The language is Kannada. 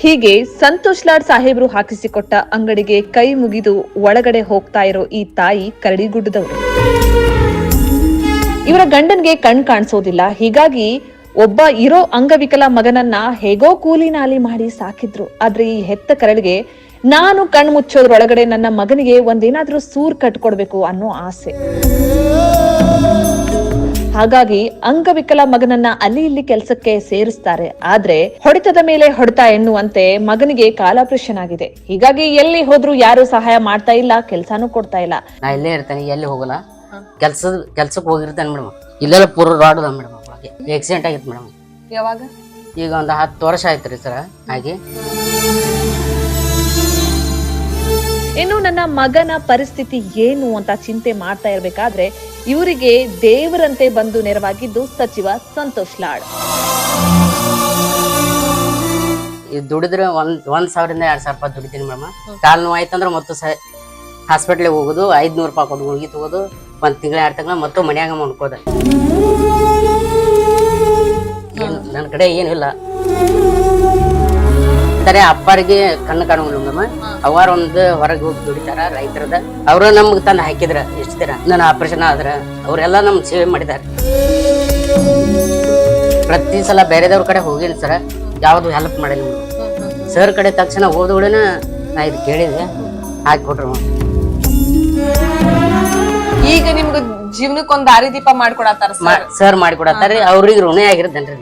ಹೀಗೆ ಸಂತೋಷ್ ಲಾಡ್ ಸಾಹೇಬ್ರು ಹಾಕಿಸಿಕೊಟ್ಟ ಅಂಗಡಿಗೆ ಕೈ ಮುಗಿದು ಒಳಗಡೆ ಹೋಗ್ತಾ ಇರೋ ಈ ತಾಯಿ ಕರಡಿಗುಡ್ಡದವರು ಇವರ ಗಂಡನ್ಗೆ ಕಣ್ ಕಾಣಿಸೋದಿಲ್ಲ. ಹೀಗಾಗಿ ಒಬ್ಬ ಇರೋ ಅಂಗವಿಕಲ ಮಗನನ್ನ ಹೇಗೋ ಕೂಲಿ ನಾಲಿ ಮಾಡಿ ಸಾಕಿದ್ರು. ಆದ್ರೆ ಈ ಹೆತ್ತ ಕರಳಿಗೆ ನಾನು ಕಣ್ ಮುಚ್ಚೋದ್ರೊಳಗಡೆ ನನ್ನ ಮಗನಿಗೆ ಒಂದೇನಾದ್ರೂ ಸೂರ್ ಕಟ್ಕೊಡ್ಬೇಕು ಅನ್ನೋ ಆಸೆ. ಹಾಗಾಗಿ ಅಂಗವಿಕಲ ಮಗನನ್ನ ಅಲ್ಲಿ ಇಲ್ಲಿ ಕೆಲಸಕ್ಕೆ ಸೇರಿಸ್ತಾರೆ. ಆದ್ರೆ ಹೊಡೆತದ ಮೇಲೆ ಹೊಡೆತ ಎನ್ನುವಂತೆ ಮಗನಿಗೆ ಕಾಲಾಪರೇಷನ್ ಆಗಿದೆ ಹೀಗಾಗಿ ಎಲ್ಲಿ ಹೋದ್ರು ಯಾರು ಸಹಾಯ ಮಾಡ್ತಾ ಇಲ್ಲ ಕೆಲ್ಸಾನು ಕೊಡ್ತಾ ಇಲ್ಲ. ನಾ ಇಲ್ಲೇ ಇರ್ತೇನೆ ಎಲ್ಲಿ ಹೋಗಲ್ಲ. ಕೆಲ್ಸದ ಕೆಲ್ಸಕ್ಕೆ ಹೋಗಿರ್ತೇನೆ ಮೇಡಮ್. ಇಲ್ಲೆಲ್ಲ ಪೂರ್ವ ರಾಡ್ ಅದ ಮೇಡಮ್ ಆಕ್ಸಿಡೆಂಟ್ ಆಗಿತ್ತು ಮೇಡಮ್. ಯಾವಾಗ? ಈಗ ಒಂದು ಹತ್ತು ವರ್ಷ ಆಯ್ತು ರೀ ಸರ್ ಹಾಗೆ. ಇನ್ನು ನನ್ನ ಮಗನ ಪರಿಸ್ಥಿತಿ ಏನು ಅಂತ ಚಿಂತೆ ಮಾಡ್ತಾ ಇರ್ಬೇಕಾದ್ರೆ ಇವರಿಗೆ ದೇವರಂತೆ ಬಂದು ನೆರವಾಗಿದ್ದು ಸಚಿವ ಸಂತೋಷ್ ಲಾಡ್. ದುಡಿದ್ರೆ ಒಂದ್ ಒಂದ್ ಸಾವಿರದಿಂದ ಎರಡ್ ಸಾವಿರ ರೂಪಾಯಿ ದುಡಿತೀನಿ ಮೇಡಮ್. ಕಾಲ್ ನೋವು ಆಯ್ತಂದ್ರೆ ಮತ್ತು ಸ ಹಾಸ್ಪಿಟ್ಲಿಗೆ ಹೋಗೋದು ಐದ್ನೂರು ರೂಪಾಯಿ ಕೊಟ್ಟು ಗುಳಿಗೆ ತಗೋದು ಒಂದ್ ತಿಂಗಳ ಎರಡು ತಿಂಗಳ ಮತ್ತು ಮನ್ಯಾಗ ಮಾಡ್ಕೋದ ನನ್ನ ಕಡೆ ಏನೂ ಸರಿ ಅಪ್ಪರಿಗೆ ಕಣ್ಣು ಕಾಣುವಲ್ಲ ಮೇಡಮ್. ಅವಾರ ಒಂದು ಹೊರಗೆ ಹೋಗಿ ದುಡಿತಾರ ರೈತರದ. ಅವರು ನಮ್ಗೆ ತಂದು ಹಾಕಿದ್ರ ಎಷ್ಟು ದಿನ. ನನ್ನ ಆಪರೇಷನ್ ಆದ್ರ ಅವರೆಲ್ಲ ನಮ್ಗೆ ಸೇವೆ ಮಾಡಿದ್ದಾರೆ. ಪ್ರತಿ ಸಲ ಬೇರೆದವ್ರ ಕಡೆ ಹೋಗಿನಿ ಸರ್. ಯಾವುದು ಹೆಲ್ಪ್ ಮಾಡಿಲ್ಲ ಸರ್ ಕಡೆ ತಕ್ಷಣ ಹೋದ ಕೂಡನ ನಾ ಇದು ಕೇಳಿದೆ. ಹಾಕಿಕೊಟ್ರು ಈಗ ನಿಮ್ಗೆ ಜೀವನಕ್ಕೆ ಒಂದು ದಾರಿ ದೀಪ ಮಾಡ್ಕೊಡತ್ತಾರ ಸರ್? ಸರ್ ಮಾಡಿಕೊಡತ್ತಾರೆ ಅವ್ರಿಗೆ ಋಣಿ ಆಗಿರ್ತೇನ್ರಿ